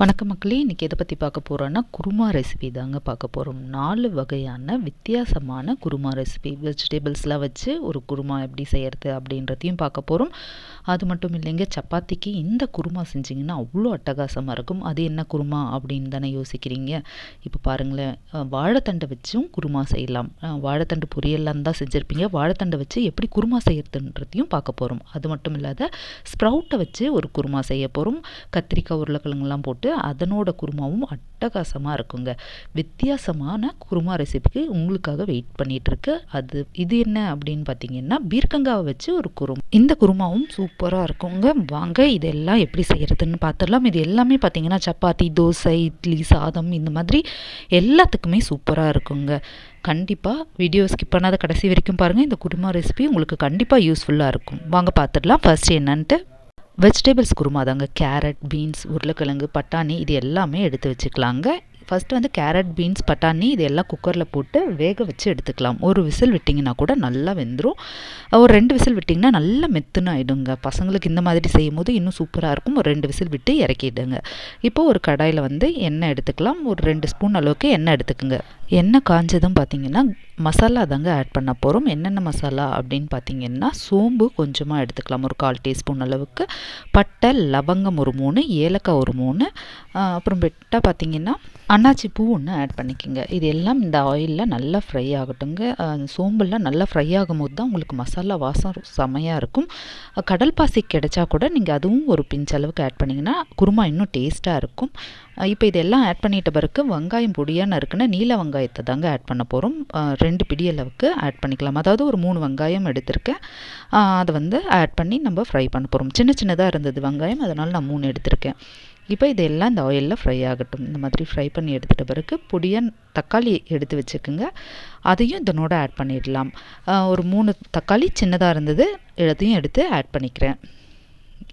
வணக்கம் மக்களே இன்றைக்கி எதை பற்றி பார்க்க போகிறோன்னா குருமா ரெசிபி தாங்க பார்க்க போகிறோம் நாலு வகையான வித்தியாசமான குருமா ரெசிபி வெஜிடபிள்ஸ்லாம் வச்சு ஒரு குருமா எப்படி செய்கிறது அப்படின்றதையும் பார்க்க போகிறோம் அது மட்டும் இல்லைங்க சப்பாத்திக்கு இந்த குருமா செஞ்சிங்கன்னா அவ்வளோ அட்டகாசமாக இருக்கும். அது என்ன குருமா அப்படின்னு தானே யோசிக்கிறீங்க. இப்போ பாருங்களேன் வாழைத்தண்டை வச்சும் குருமா செய்யலாம். வாழைத்தண்டு பொரியல்லாம் தான் செஞ்சுருப்பீங்க. வாழைத்தண்டை வச்சு எப்படி குருமா செய்யறதுன்றதையும் பார்க்க போகிறோம் அது மட்டும் இல்லாத ஸ்ப்ரவுட்டை வச்சு ஒரு குருமா செய்ய போகிறோம் கத்திரிக்காய் உருளைக்கிழங்குலாம் போட்டு அதனோட குருமாவும் அட்டகாசமாக இருக்குங்க. வித்தியாசமான குருமா ரெசிபிக்கு உங்களுக்காக வெயிட் பண்ணிகிட்ருக்கு அது இது என்ன அப்படின்னு பார்த்தீங்கன்னா பீர்க்கங்காவை வச்சு ஒரு குருமா. இந்த குருமாவும் சூப் சூப்பராக இருக்குங்க. வாங்க இதெல்லாம் எப்படி செய்கிறதுன்னு பார்த்துடலாம் இது எல்லாமே பார்த்தீங்கன்னா சப்பாத்தி தோசை இட்லி சாதம் இந்த மாதிரி எல்லாத்துக்குமே சூப்பராக இருக்குங்க. கண்டிப்பாக வீடியோ ஸ்கிப் பண்ணாத கடைசி வரைக்கும் பாருங்கள் இந்த குருமா ரெசிபி உங்களுக்கு கண்டிப்பாக யூஸ்ஃபுல்லாக இருக்கும். வாங்க பார்த்துடலாம் ஃபஸ்ட்டு என்னன்ட்டு? வெஜிடபிள்ஸ் குருமா தாங்க. கேரட் பீன்ஸ் உருளைக்கிழங்கு பட்டாணி இது எல்லாமே எடுத்து வச்சுக்கலாங்க. ஃபஸ்ட்டு வந்து கேரட் பீன்ஸ் பட்டாணி இது எல்லாம் குக்கரில் போட்டு வேக வச்சு எடுத்துக்கலாம். ஒரு விசில் விட்டிங்கன்னா கூட நல்லா வெந்துடும் ஒரு ரெண்டு விசில் விட்டிங்கன்னா நல்லா மெத்துன்னு ஆகிடுங்க பசங்களுக்கு இந்த மாதிரி செய்யும் போது இன்னும் சூப்பராக இருக்கும். ஒரு ரெண்டு விசில் விட்டு இறக்கிடுங்க. இப்போ ஒரு கடாயில் வந்து எண்ணெய் எடுத்துக்கலாம். ஒரு ரெண்டு ஸ்பூன் அளவுக்கு எண்ணெய் எடுத்துக்கோங்க. எண்ணெய் காஞ்சதும் பார்த்தீங்கன்னா மசாலா தாங்க ஆட் பண்ண போகிறோம் என்னென்ன மசாலா அப்படின்னு பார்த்தீங்கன்னா சோம்பு கொஞ்சமாக எடுத்துக்கலாம். ஒரு கால் டீஸ்பூன் அளவுக்கு. பட்டை லவங்கம் ஒரு மூணு ஏலக்காய் ஒரு மூணு. அப்புறம் பெட்டா பார்த்தீங்கன்னா அன்னாச்சி பூ ஒன்று ஆட் பண்ணிக்கோங்க. இது எல்லாம் இந்த ஆயிலில் நல்லா ஃப்ரை ஆகட்டுங்க சோம்பெல்லாம் நல்லா ஃப்ரை ஆகும் போது தான் உங்களுக்கு மசாலா வாசம் செமையாக இருக்கும். கடல் பாசி கிடைச்சா கூட நீங்கள் அதுவும் ஒரு பிஞ்ச் அளவுக்கு ஆட் பண்ணிங்கன்னா குருமா இன்னும் டேஸ்ட்டாக இருக்கும். இப்போ இதெல்லாம் ஆட் பண்ணிட்ட பிறகு வெங்காயம் பொடியாக நறுக்குன்னா நீல வெங்காயத்தை தாங்க ஆட் பண்ண போகிறோம் ரெண்டு பிடி அளவுக்கு ஆட் பண்ணிக்கலாம். அதாவது ஒரு மூணு வெங்காயம் எடுத்திருக்கேன். அதை வந்து ஆட் பண்ணி நம்ம ஃப்ரை பண்ண போகிறோம் சின்ன சின்னதாக இருந்தது வெங்காயம் அதனால் நான் மூணு எடுத்திருக்கேன். இப்போ இதெல்லாம் இந்த ஆயிலில் ஃப்ரை ஆகட்டும். இந்த மாதிரி ஃப்ரை பண்ணி எடுத்துகிட்ட பிறகு பொடியாக தக்காளி எடுத்து வச்சுக்கோங்க. அதையும் இதனோட ஆட் பண்ணிடலாம். ஒரு மூணு தக்காளி சின்னதாக இருந்தது எல்லாத்தையும் எடுத்து ஆட் பண்ணிக்கிறேன்.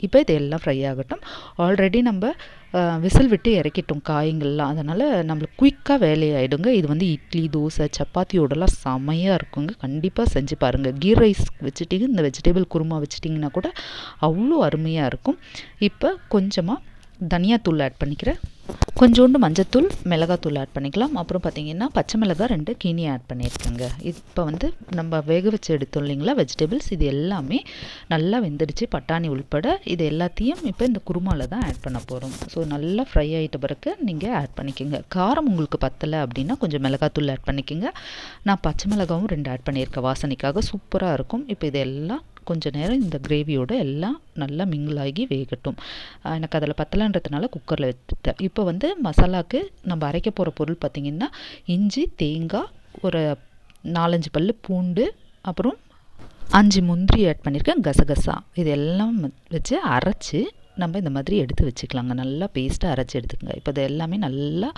இப்போ இது எல்லாம் ஃப்ரை ஆகட்டும். ஆல்ரெடி நம்ம விசில் விட்டு இறக்கிட்டோம் காய்ங்கள்லாம். அதனால் நம்மளுக்கு குயிக்காக வேலையாயிடுங்க. இது வந்து இட்லி தோசை சப்பாத்தியோடலாம் செமையாக இருக்குங்க. கண்டிப்பாக செஞ்சு பாருங்கள் கீ ரைஸ் வச்சுட்டிங்க இந்த வெஜிடபிள் குருமா வச்சுட்டிங்கன்னா கூட அவ்வளோ அருமையாக இருக்கும். இப்போ கொஞ்சமாக தனியாத்தூள் ஆட் பண்ணிக்கிறேன் கொஞ்சோண்டு மஞ்சத்தூள் மிளகாத்தூள் ஆட் பண்ணிக்கலாம். அப்புறம் பார்த்தீங்கன்னா பச்சை மிளகாய் ரெண்டு கீனி ஆட் பண்ணியிருக்கேங்க. இப்போ வந்து நம்ம வேக வச்சு எடுத்தோம் இல்லைங்களா வெஜிடபிள்ஸ் இது எல்லாமே நல்லா வெந்துடுச்சு. பட்டாணி உள்பட இது எல்லாத்தையும் இப்போ இந்த குருமாவில் தான் ஆட் பண்ண போகிறோம் ஸோ நல்லா ஃப்ரை ஆகிட்ட பிறகு நீங்கள் ஆட் பண்ணிக்கோங்க. காரம் உங்களுக்கு பத்தலை அப்படின்னா கொஞ்சம் மிளகாத்தூள் ஆட் பண்ணிக்கோங்க. நான் பச்சை மிளகாவும் ரெண்டு ஆட் பண்ணியிருக்கேன். வாசனைக்காக சூப்பராக இருக்கும். இப்போ இதெல்லாம் கொஞ்சம் நேரம் இந்த கிரேவியோட எல்லாம் நல்லா மிங்கிள் ஆகி வேகட்டும் எனக்கு அதில் பத்தலைன்றதுனால குக்கரில் வச்சுட்டேன். இப்போ வந்து மசாலாக்கு நம்ம அரைக்க போகிற பொருள் பார்த்திங்கன்னா இஞ்சி தேங்காய் ஒரு நாலஞ்சு பல் பூண்டு அப்புறம் அஞ்சு முந்திரி ஆட் பண்ணியிருக்கேன் கசகசா. இது எல்லாம் வச்சு அரைச்சி நம்ம இந்த மாதிரி எடுத்து வச்சுக்கலாங்க. நல்லா பேஸ்ட்டாக அரைச்சி எடுத்துக்கோங்க. இப்போ இது எல்லாமே நல்லா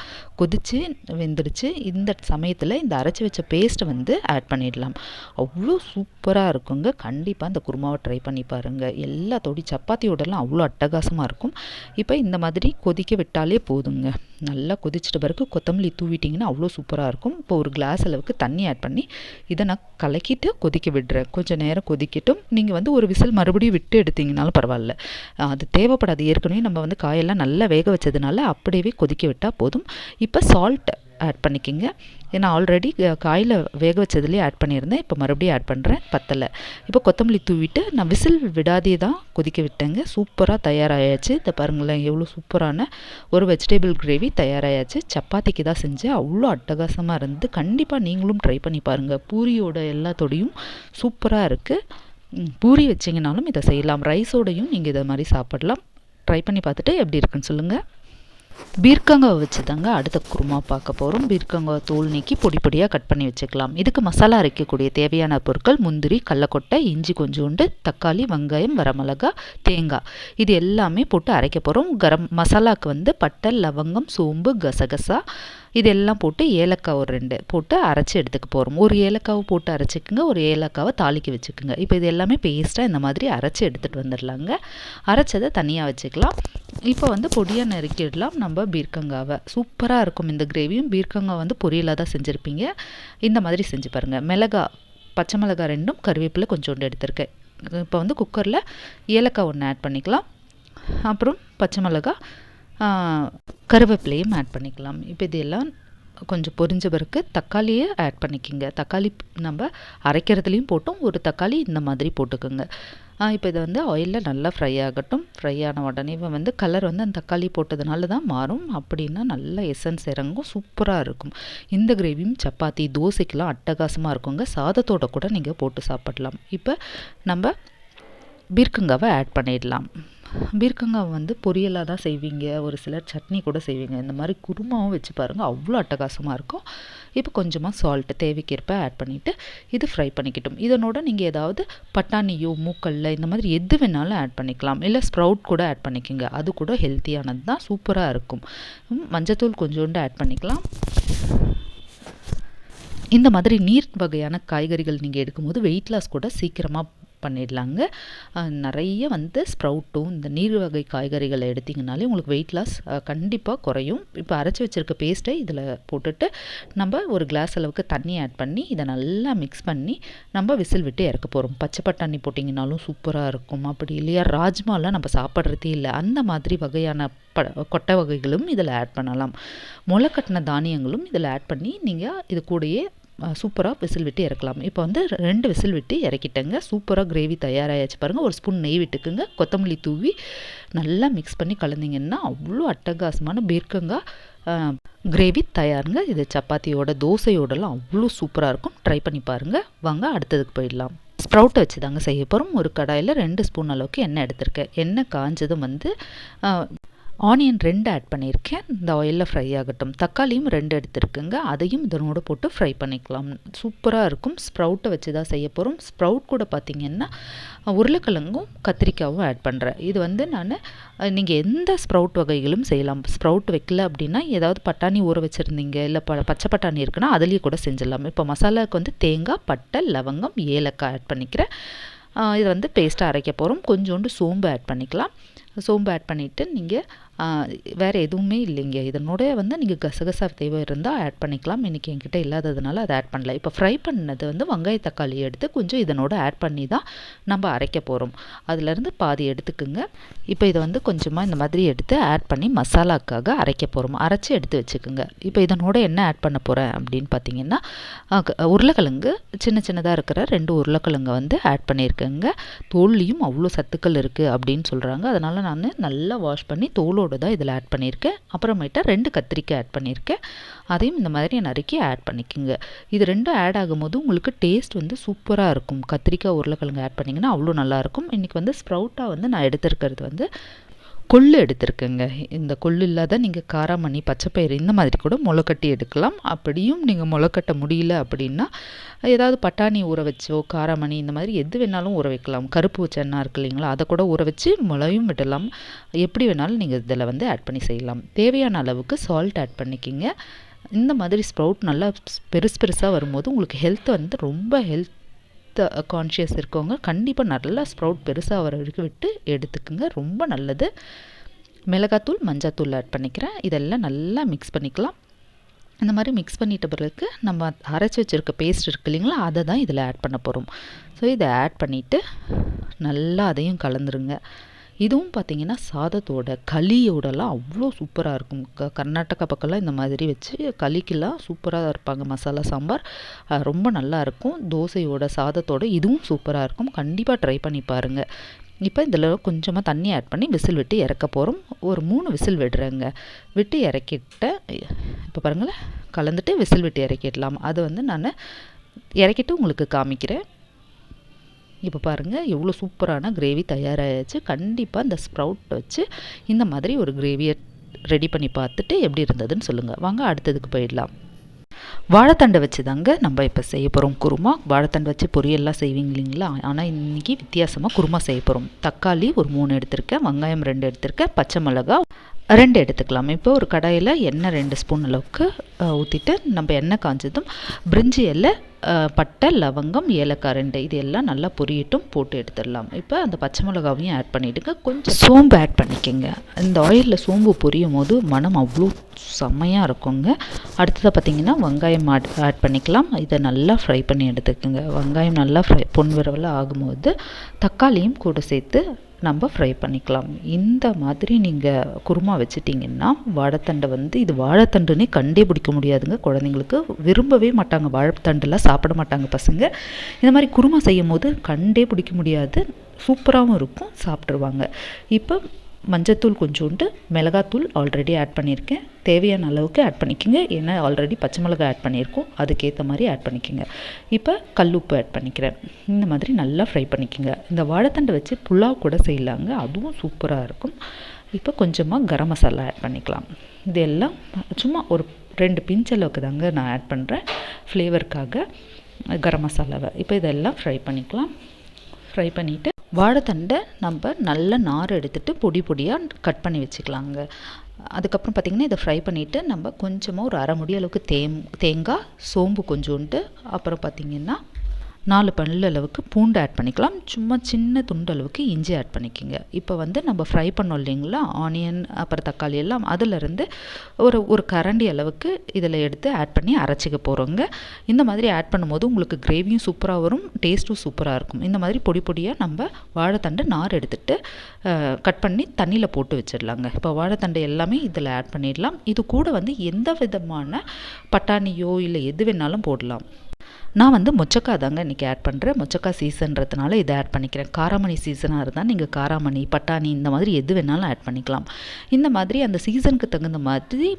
கொதித்து வெந்துடுச்சு இந்த சமயத்தில் இந்த அரைச்சி வச்ச பேஸ்ட்டை வந்து ஆட் பண்ணிடலாம். அவ்வளோ சூப்பராக இருக்குங்க. கண்டிப்பாக இந்த குருமாவை ட்ரை பண்ணி பாருங்கள் எல்லாத்தோடி சப்பாத்தியோடலாம் அவ்வளோ அட்டகாசமாக இருக்கும். இப்போ இந்த மாதிரி கொதிக்க விட்டாலே போதுங்க. நல்லா கொதிச்சிட்ட பிறகு கொத்தமல்லி தூவிட்டிங்கன்னா அவ்வளோ சூப்பராக இருக்கும். இப்போ ஒரு கிளாஸ் அளவுக்கு தண்ணி ஆட் பண்ணி இதை நான் கலக்கிட்டு கொதிக்க விடுறேன். கொஞ்சம் நேரம் கொதிக்கட்டும். நீங்கள் வந்து ஒரு விசில் மறுபடியும் விட்டு எடுத்தீங்கனாலும் பரவாயில்ல. அது தேவைப்படாது. ஏற்கனவே நம்ம வந்து காயெல்லாம் நல்லா வேக வச்சதுனால அப்படியே கொதிக்க விட்டால் போதும். இப்போ சால்ட் ஆட் பண்ணிக்கோங்க. ஏன்னா ஆல்ரெடி காயில் வேக வச்சதுலேயே ஆட் பண்ணியிருந்தேன். இப்போ மறுபடியும் ஆட் பண்ணுறேன் பத்தலை. இப்போ கொத்தமல்லி தூவிட்டு நான் விசில் விடாதே தான் கொதிக்க விட்டேங்க. சூப்பராக தயாராகியாச்சு இதை பாருங்களேன் எவ்வளோ சூப்பரான ஒரு வெஜிடபிள் கிரேவி தயாராகியாச்சு சப்பாத்திக்கு தான் செஞ்சேன். அவ்வளோ அட்டகாசமாக இருந்து கண்டிப்பாக நீங்களும் ட்ரை பண்ணி பாருங்கள் பூரியோட எல்லாத்தோடையும் சூப்பராக இருக்குது பூரி வச்சிங்கனாலும் இதை செய்யலாம். ரைஸோடையும் நீங்கள் இதை மாதிரி சாப்பிடலாம். ட்ரை பண்ணி பார்த்துட்டு எப்படி இருக்குன்னு சொல்லுங்கள் பீர்க்கங்காய் வச்சு தாங்க அடுத்த குருமா பார்க்க போகிறோம் பீர்க்கங்காய் தோல் நீக்கி பொடி பொடியாக கட் பண்ணி வச்சுக்கலாம். இதுக்கு மசாலா அரைக்கக்கூடிய தேவையான பொருட்கள் முந்திரி கடலக்கொட்டை இஞ்சி கொஞ்சோண்டு தக்காளி வெங்காயம் வரமிளகா தேங்காய். இது எல்லாமே போட்டு அரைக்க போகிறோம் கரம் மசாலாவுக்கு வந்து பட்டை லவங்கம் சோம்பு கசகசா இதெல்லாம் போட்டு ஏலக்காய் ஒரு ரெண்டு போட்டு அரைச்சி எடுத்துக்க போகிறோம் ஒரு ஏலக்காவை போட்டு அரைச்சிக்கோங்க ஒரு ஏலக்காவை தாளிக்க வச்சுக்கோங்க. இப்போ இது எல்லாமே பேஸ்ட்டாக இந்த மாதிரி அரைச்சி எடுத்துகிட்டு வந்துடலாங்க. அரைச்சதை தனியாக வச்சுக்கலாம். இப்போ வந்து பொடியாக நறுக்கிடலாம் நம்ம பீர்க்கங்காவை. சூப்பராக இருக்கும் இந்த கிரேவியும். பீர்க்கங்காய் வந்து பொரியலாக தான் செஞ்சுருப்பீங்க. இந்த மாதிரி செஞ்சு பாருங்கள் மிளகா பச்சை மிளகாய் ரெண்டும் கருவேப்பிலை கொஞ்சோண்டு எடுத்திருக்கேன். இப்போ வந்து குக்கரில் ஏலக்காய் ஒன்று ஆட் பண்ணிக்கலாம். அப்புறம் பச்சை மிளகா கருவேப்பிலையும் ஆட் பண்ணிக்கலாம். இப்போ இதெல்லாம் கொஞ்சம் பொரிஞ்ச பிறகு தக்காளியை ஆட் பண்ணிக்கோங்க. தக்காளி நம்ம அரைக்கிறதுலேயும் போட்டோம். ஒரு தக்காளி இந்த மாதிரி போட்டுக்கோங்க. இப்போ இதை வந்து ஆயிலில் நல்லா ஃப்ரை ஆகட்டும். ஃப்ரை ஆன உடனே வந்து கலர் வந்து அந்த தக்காளி போட்டதுனால தான் மாறும். அப்படின்னா நல்லா எசன்ஸ் இறங்கும். சூப்பராக இருக்கும். இந்த கிரேவியும் சப்பாத்தி தோசைக்கெலாம் அட்டகாசமாக இருக்குங்க. சாதத்தோட கூட நீங்கள் போட்டு சாப்பிடலாம். இப்போ நம்ம பீர்க்கங்காவை ஆட் பண்ணிடலாம். பீர்க்கங்காய் வந்து பொரியலாக தான் செய்வீங்க. ஒரு சிலர் சட்னி கூட செய்வீங்க. இந்த மாதிரி குருமாவும் வச்சு பாருங்கள் அவ்வளோ அட்டகாசமாக இருக்கும். இப்போ கொஞ்சமாக சால்ட்டு தேவைக்கேற்ப ஆட் பண்ணிவிட்டு இது ஃப்ரை பண்ணிக்கிட்டோம். இதனோட நீங்கள் ஏதாவது பட்டாணியோ மூக்கல்ல இந்த மாதிரி எது வேணாலும் ஆட் பண்ணிக்கலாம். இல்லை ஸ்ப்ரவுட் கூட ஆட் பண்ணிக்கோங்க. அது கூட ஹெல்த்தியானது தான் சூப்பராக இருக்கும். மஞ்சத்தூள் கொஞ்சோண்டு ஆட் பண்ணிக்கலாம். இந்த மாதிரி நீர் வகையான காய்கறிகள் நீங்கள் எடுக்கும்போது வெயிட் லாஸ் கூட சீக்கிரமாக பண்ணிடலாங்க. நிறைய வந்து ஸ்ப்ரவுட்டும் இந்த நீர் வகை காய்கறிகளை எடுத்திங்கனாலே உங்களுக்கு வெயிட் லாஸ் கண்டிப்பாக குறையும். இப்போ அரைச்சி வச்சுருக்க பேஸ்ட்டை இதில் போட்டுட்டு நம்ம ஒரு கிளாஸ் அளவுக்கு தண்ணி ஆட் பண்ணி இதை நல்லா மிக்ஸ் பண்ணி நம்ம விசில் விட்டு இறக்க போகிறோம் பச்சை பட்டாணி போட்டிங்கனாலும் சூப்பராக இருக்கும். அப்படி இல்லையா? ராஜ்மாலாம் நம்ம சாப்பிட்றதே இல்லை. அந்த மாதிரி வகையான ப கொட்டை வகைகளும் இதில் ஆட் பண்ணலாம். முளை கட்டின தானியங்களும் இதில் ஆட் பண்ணி நீங்கள் இது கூடயே சூப்பராக விசில் விட்டு இறக்கலாம். இப்போ வந்து ரெண்டு விசில் விட்டு இறக்கிட்டேங்க. சூப்பராக கிரேவி தயாராகிடுச்சு பாருங்கள் ஒரு ஸ்பூன் நெய் விட்டுக்குங்க. கொத்தமல்லி தூவி நல்லா மிக்ஸ் பண்ணி கலந்திங்கன்னா அவ்வளோ அட்டகாசமான பீர்க்கங்காய் கிரேவி தயாருங்க. இது சப்பாத்தியோட தோசையோடலாம் அவ்வளோ சூப்பராக இருக்கும். ட்ரை பண்ணி பாருங்கள் வாங்க அடுத்ததுக்கு போயிடலாம். ஸ்ப்ரவுட்டை வச்சு தாங்க செய்ய போகிறோம் ஒரு கடாயில் ரெண்டு ஸ்பூன் அளவுக்கு எண்ணெய் எடுத்திருக்கேன். எண்ணெய் காஞ்சதும் வந்து ஆனியன் ரெண்டு ஆட் பண்ணியிருக்கேன். இந்த ஆயிலில் ஃப்ரை ஆகட்டும். தக்காளியும் ரெண்டு எடுத்துருக்குங்க. அதையும் இதனோட போட்டு ஃப்ரை பண்ணிக்கலாம். சூப்பராக இருக்கும். ஸ்ப்ரவுட்டை வச்சு தான் செய்ய போகிறோம் ஸ்ப்ரவுட் கூட பார்த்திங்கன்னா உருளைக்கிழங்கும் கத்திரிக்காவும் ஆட் பண்ணுறேன் இது வந்து நான் நீங்கள் எந்த ஸ்ப்ரவுட் வகைகளும் செய்யலாம். ஸ்ப்ரவுட் வைக்கல அப்படின்னா ஏதாவது பட்டாணி ஊற வச்சுருந்தீங்க இல்லை ப பச்சை பட்டாணி இருக்குன்னா அதுலேயே கூட செஞ்சிடலாம். இப்போ மசாலாவுக்கு வந்து தேங்காய் பட்டை லவங்கம் ஏலக்காய் ஆட் பண்ணிக்கிறேன். இதை வந்து பேஸ்ட்டாக அரைக்க போகிறோம் கொஞ்சோண்டு சோம்பு ஆட் பண்ணிக்கலாம். சோம்பு ஆட் பண்ணிவிட்டு நீங்கள் வேறு எதுவுமே இல்லைங்க. இதனோட வந்து நீங்கள் கசகசா தேவை இருந்தால் ஆட் பண்ணிக்கலாம். இன்றைக்கி என்கிட்ட இல்லாததுனால அதை ஆட் பண்ணல. இப்போ ஃப்ரை பண்ணது வந்து வெங்காய தக்காளி எடுத்து கொஞ்சம் இதனோட ஆட் பண்ணி தான் நம்ம அரைக்க போகிறோம் அதுலேருந்து பாதி எடுத்துக்குங்க. இப்போ இதை வந்து கொஞ்சமாக இந்த மாதிரி எடுத்து ஆட் பண்ணி மசாலாக்காக அரைக்க போகிறோம் அரைச்சி எடுத்து வச்சுக்கோங்க. இப்போ இதனோட என்ன ஆட் பண்ண போகிறேன் அப்படின்னு பார்த்தீங்கன்னா உருளைக்கிழங்கு சின்ன சின்னதாக இருக்கிற ரெண்டு உருளைக்கிழங்கு வந்து ஆட் பண்ணியிருக்கேங்க. தோல்லையும் அவ்வளோ சத்துக்கள் இருக்குது அப்படின்னு சொல்கிறாங்க அதனால் நான் நல்லா வாஷ் பண்ணி தோலோடு தான் இதில் ஆட் பண்ணியிருக்கேன். அப்புறமேட்டா ரெண்டு கத்திரிக்காய் ஆட் பண்ணியிருக்கேன். அதையும் இந்த மாதிரி நறுக்கி ஆட் பண்ணிக்கோங்க. இது ரெண்டும் ஆட் ஆகும்போது உங்களுக்கு டேஸ்ட் வந்து சூப்பராக இருக்கும். கத்திரிக்காய் உருளைக்கிழங்கு ஆட் பண்ணிங்கன்னா அவ்வளோ நல்லாயிருக்கும் இன்றைக்கி வந்து ஸ்ப்ரவுட்டாக வந்து நான் எடுத்திருக்கிறது வந்து கொள்ளு எடுத்திருக்கேங்க. இந்த கொள்ளு இல்லாத நீங்கள் காராமணி பச்சைப்பயிறு இந்த மாதிரி கூட முளைக்கட்டி எடுக்கலாம். அப்படியும் நீங்கள் முளைக்கட்ட முடியல அப்படின்னா ஏதாவது பட்டாணி ஊற வச்சோ காராமணி இந்த மாதிரி எது வேணாலும் ஊற வைக்கலாம். கருப்பு சென்னா இருக்கு இல்லைங்களா? அதை கூட ஊற வச்சு முளையும் விடலாம். எப்படி வேணாலும் நீங்கள் இதில் வந்து ஆட் பண்ணி செய்யலாம். தேவையான அளவுக்கு சால்ட் ஆட் பண்ணிக்கிங்க. இந்த மாதிரி ஸ்ப்ரவுட் நல்லா பெருசு பெருசாக வரும்போது உங்களுக்கு ஹெல்த் வந்து ரொம்ப ஹெல்த் கான்ஷியஸ் இருக்கவங்க கண்டிப்பாக நல்லா ஸ்ப்ரவுட் பெருசாக வர வரைக்கும் விட்டு எடுத்துக்குங்க. ரொம்ப நல்லது. மிளகாத்தூள் மஞ்சத்தூள் ஆட் பண்ணிக்கிறேன். இதெல்லாம் நல்லா மிக்ஸ் பண்ணிக்கலாம். இந்த மாதிரி மிக்ஸ் பண்ணிட்ட பிறகு நம்ம அரைச்சி வச்சுருக்க பேஸ்ட் இருக்கு இல்லைங்களா அதை தான் இதில் ஆட் பண்ண போகிறோம் ஸோ இதை ஆட் பண்ணிவிட்டு நல்லா அதையும் கலந்துருங்க. இதுவும் பார்த்திங்கன்னா சாதத்தோட களியோடலாம் அவ்வளோ சூப்பராக இருக்கும். க கர்நாடகா பக்கம்லாம் இந்த மாதிரி வச்சு களிக்கெல்லாம் சூப்பராக இருப்பாங்க. மசாலா சாம்பார் ரொம்ப நல்லா இருக்கும். தோசையோட சாதத்தோட இதுவும் சூப்பராக இருக்கும். கண்டிப்பாக ட்ரை பண்ணி பாருங்கள் இப்போ இதில் கொஞ்சமாக தண்ணி ஆட் பண்ணி விசில் விட்டு இறக்க போகிறோம் ஒரு மூணு விசில் விடுறேங்க. விட்டு இறக்கிட்டேன் இப்போ பாருங்களேன் கலந்துட்டு விசில் விட்டு இறக்கிடலாம். அது வந்து நான் இறக்கிட்டு உங்களுக்கு காமிக்கிறேன். இப்போ பாருங்கள் எவ்வளோ சூப்பரான கிரேவி தயாராகிடுச்சு கண்டிப்பாக இந்த ஸ்ப்ரவுட் வச்சு இந்த மாதிரி ஒரு கிரேவியை ரெடி பண்ணி பார்த்துட்டு எப்படி இருந்ததுன்னு சொல்லுங்கள் வாங்க அடுத்ததுக்கு போயிடலாம். வாழைத்தண்டை வச்சு தாங்க நம்ம இப்போ செய்ய போகிறோம் குருமா வாழைத்தண்டை வச்சு பொரியல்லாம் செய்வீங்க இல்லைங்களா? ஆனால் இன்றைக்கி வித்தியாசமாக குருமா செய்ய போகிறோம் தக்காளி ஒரு மூணு எடுத்திருக்கேன் வெங்காயம் ரெண்டு எடுத்திருக்கேன் பச்சை மிளகா ரெண்டு எடுத்துக்கலாம். இப்போ ஒரு கடாயில் எண்ணெய் ரெண்டு ஸ்பூன் அளவுக்கு ஊற்றிட்டு நம்ம எண்ணெய் காஞ்சதும் பிரிஞ்சி இலை பட்டை லவங்கம் ஏலக்காய் ரெண்டு இது எல்லாம் நல்லா பொரியட்டும் போட்டு எடுத்துடலாம். இப்போ அந்த பச்சை மிளகாவையும் ஆட் பண்ணிவிடுங்க கொஞ்சம் சோம்பு ஆட் பண்ணிக்கோங்க. இந்த ஆயிலில் சோம்பு பொரியும் போது மனம் அவ்வளோ செம்மையாக இருக்குங்க. அடுத்ததாக பார்த்திங்கன்னா வெங்காயம் ஆட் ஆட் பண்ணிக்கலாம். இதை நல்லா ஃப்ரை பண்ணி எடுத்துக்கோங்க. வெங்காயம் நல்லா ஃப்ரை பொன் விரவில் ஆகும்போது தக்காளியும் கூட சேர்த்து நம்ம ஃப்ரை பண்ணிக்கலாம். இந்த மாதிரி நீங்கள் குருமா வச்சிட்டிங்கன்னா வாழைத்தண்டை வந்து இது வாழைத்தண்டுன்னே கண்டே பிடிக்க முடியாதுங்க. குழந்தைங்களுக்கு விரும்பவே மாட்டாங்க. வாழைத்தண்டுலாம் சாப்பிட மாட்டாங்க பசங்க. இந்த மாதிரி குருமா செய்யும் போது கண்டே பிடிக்க முடியாது. சூப்பராகவும் இருக்கும். சாப்பிட்ருவாங்க இப்போ மஞ்சத்தூள் கொஞ்சோண்டு மிளகாத்தூள் ஆல்ரெடி ஆட் பண்ணியிருக்கேன். தேவையான அளவுக்கு ஆட் பண்ணிக்கோங்க. ஏன்னா ஆல்ரெடி பச்சை மிளகா ஆட் பண்ணியிருக்கோம். அதுக்கேற்ற மாதிரி ஆட் பண்ணிக்கோங்க. இப்போ கல்லுப்பு ஆட் பண்ணிக்கிறேன். இந்த மாதிரி நல்லா ஃப்ரை பண்ணிக்கோங்க. இந்த வாழைத்தண்டை வச்சு புலாவ் கூட செய்யலாங்க. அதுவும் சூப்பராக இருக்கும். இப்போ கொஞ்சமாக கரம் மசாலா ஆட் பண்ணிக்கலாம். இது எல்லாம் சும்மா ஒரு ரெண்டு பிஞ்ச் அளவுக்கு தாங்க நான் ஆட் பண்ணுறேன் ஃப்ளேவருக்காக கரம் மசாலாவை. இப்போ இதெல்லாம் ஃப்ரை பண்ணிக்கலாம். ஃப்ரை பண்ணிவிட்டு வாழைத்தண்டை நம்ம நல்ல நார் எடுத்துகிட்டு பொடி பொடியாக கட் பண்ணி வச்சுக்கலாங்க. அதுக்கப்புறம் பார்த்திங்கன்னா இதை ஃப்ரை பண்ணிவிட்டு நம்ம கொஞ்சமாக ஒரு அரை முடி அளவுக்கு தேம் தேங்காய் சோம்பு கொஞ்சோண்டு அப்புறம் பார்த்திங்கன்னா நாலு பல்லு அளவுக்கு பூண்டு ஆட் பண்ணிக்கலாம். சும்மா சின்ன துண்டு அளவுக்கு இஞ்சி ஆட் பண்ணிக்கோங்க. இப்போ வந்து நம்ம ஃப்ரை பண்ணோம் இல்லைங்களா? ஆனியன் அப்புறம் தக்காளி எல்லாம் அதிலிருந்து ஒரு ஒரு கரண்டி அளவுக்கு இதில் எடுத்து ஆட் பண்ணி அரைச்சிக்க போகிறோங்க இந்த மாதிரி ஆட் பண்ணும்போது உங்களுக்கு கிரேவியும் சூப்பராக வரும் டேஸ்ட்டும் சூப்பராக இருக்கும். இந்த மாதிரி பொடி பொடியாக நம்ம வாழைத்தண்டு நார் எடுத்துகிட்டு கட் பண்ணி தண்ணியில் போட்டு வச்சிடலாங்க. இப்போ வாழைத்தண்டு எல்லாமே இதில் ஆட் பண்ணிடலாம். இது கூட வந்து எந்த விதமான பட்டாணியோ இல்லை எது வேணாலும் போடலாம். நான் வந்து மொச்சக்காய் தாங்க இன்றைக்கி ஆட் பண்ணுறேன் மொச்சக்காய் சீசன்றதுனால இதை ஆட் பண்ணிக்கிறேன். காராமணி சீசனாக இருந்தால் நீங்கள் காராமணி பட்டாணி இந்த மாதிரி எது வேணாலும் ஆட் பண்ணிக்கலாம். இந்த மாதிரி அந்த சீசனுக்கு தகுந்த மாதிரி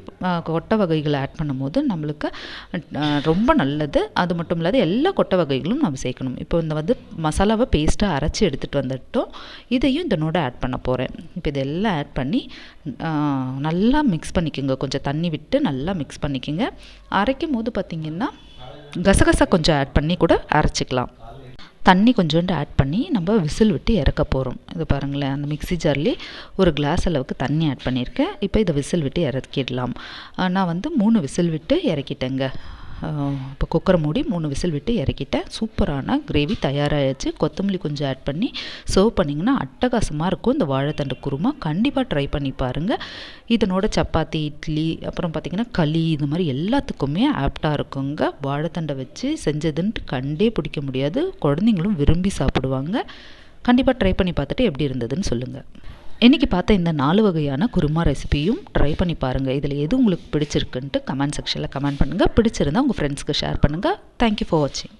கொட்டை வகைகளை ஆட் பண்ணும்போது நம்மளுக்கு ரொம்ப நல்லது. அது மட்டும் இல்லாத எல்லா கொட்டை வகைகளும் நம்ம சேர்க்கணும். இப்போ இந்த வந்து மசாலாவை பேஸ்ட்டாக அரைச்சி எடுத்துகிட்டு வந்துட்டோம். இதையும் இதனோட ஆட் பண்ண போகிறேன் இப்போ இதெல்லாம் ஆட் பண்ணி நல்லா மிக்ஸ் பண்ணிக்கோங்க. கொஞ்சம் தண்ணி விட்டு நல்லா மிக்ஸ் பண்ணிக்கோங்க. அரைக்கும் போது பார்த்திங்கன்னா கசகசா கொஞ்சம் ஆட் பண்ணி கூட அரைச்சிக்கலாம். தண்ணி கொஞ்சோண்டு ஆட் பண்ணி நம்ம விசில் விட்டு இறக்க போகிறோம் இது பாருங்களேன் அந்த மிக்ஸி ஜார்லேயே ஒரு கிளாஸ் அளவுக்கு தண்ணி ஆட் பண்ணியிருக்கேன். இப்போ இதை விசில் விட்டு இறக்கிடலாம். நான் வந்து மூணு விசில் விட்டு இறக்கிட்டேங்க. இப்போ குக்கரை மூடி மூணு விசில் விட்டு இறக்கிட்டேன் சூப்பரான கிரேவி தயாராகிடுச்சு கொத்தமல்லி கொஞ்சம் ஆட் பண்ணி சர்வ் பண்ணிங்கன்னா அட்டகாசமாக இருக்கும். இந்த வாழைத்தண்டு குருமா கண்டிப்பாக ட்ரை பண்ணி பாருங்கள் இதனோட சப்பாத்தி இட்லி அப்புறம் பார்த்திங்கன்னா களி இது மாதிரி எல்லாத்துக்குமே ஆப்டாக இருக்குங்க. வாழைத்தண்டை வச்சு செஞ்சதுன்ட்டு கண்டே பிடிக்க முடியாது. குழந்தைங்களும் விரும்பி சாப்பிடுவாங்க. கண்டிப்பாக ட்ரை பண்ணி பார்த்துட்டு எப்படி இருந்ததுன்னு சொல்லுங்கள் இன்றைக்கி பார்த்த இந்த நாலு வகையான குருமா ரெசிபியும் ட்ரை பண்ணி பாருங்கள் இதில் எது உங்களுக்கு பிடிச்சிருக்குன்ட்டு கமெண்ட் செக்ஷனில் கமெண்ட் பண்ணுங்கள் பிடிச்சிருந்தால் உங்கள் ஃப்ரெண்ட்ஸ்க்கு ஷேர் பண்ணுங்கள் தேங்க்யூ ஃபார் வாட்சிங்